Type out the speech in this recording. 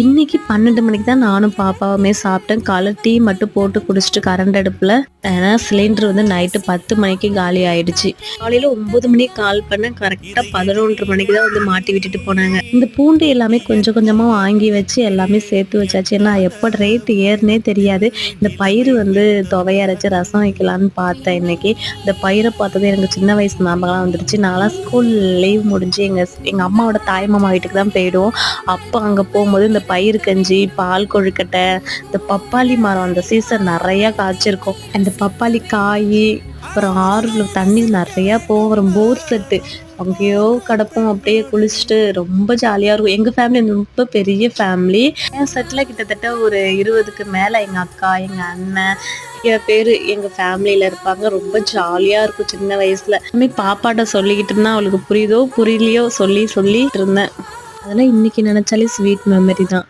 இன்னைக்கு பன்னெண்டு மணிக்கு தான் நானும் பாப்பாவுமே சாப்பிட்டேன். காலை டீ மட்டும் போட்டு குடிச்சிட்டு கரண்ட் அடுப்பில். ஏன்னா சிலிண்டர் வந்து நைட்டு பத்து மணிக்கு காலி ஆயிடுச்சு. காலையில் ஒம்பது மணிக்கு கால் பண்ணேன் கரெக்டாக பதினொன்று மணிக்கு தான் வந்து மாட்டி விட்டுட்டு போனாங்க. இந்த பூண்டு எல்லாமே கொஞ்சம் கொஞ்சமாக வாங்கி வச்சு எல்லாமே சேர்த்து வச்சாச்சு. ஏன்னா எப்போ ரேட் ஏறுனே தெரியாது. இந்த பயிர் வந்து துவையரைச்சி ரசம் வைக்கலான்னு பார்த்தேன் இன்னைக்கு. இந்த பயிரை பார்த்தது எனக்கு சின்ன வயசு ஞாபகம் வந்துருச்சு. நான்லாம் ஸ்கூல் லீவ் முடிஞ்சு எங்கள் எங்கள் அம்மாவோட தாய் மாமா வீட்டுக்கு தான் போயிடுவோம். அப்போ அங்கே போகும்போது இந்த பயிர் கஞ்சி பால் கொழுக்கட்டை இந்த பப்பாளி மரம் அந்த சீசன் நிறையா காய்ச்சிருக்கும். அந்த பப்பாளி காய் அப்புறம் ஆறுல தண்ணி நிறையா போகும் போர் செட்டு அங்கேயோ கிடப்போம் அப்படியே குளிச்சுட்டு ரொம்ப ஜாலியாக இருக்கும். எங்கள் ஃபேமிலி ரொம்ப பெரிய ஃபேமிலி என் செட்டில் கிட்டத்தட்ட ஒரு இருபதுக்கு மேலே எங்கள் அக்கா எங்கள் அண்ணன் என் பேர் எங்கள் ஃபேமிலியில் இருப்பாங்க. ரொம்ப ஜாலியாக இருக்கும் சின்ன வயசில். பாப்பாட்ட சொல்லிக்கிட்டு இருந்தா அவளுக்கு புரியுதோ புரியலையோ சொல்லி சொல்லிட்டு இருந்தேன். அதெல்லாம் இன்னைக்கு நினச்சாலே ஸ்வீட் மெமரி தான்.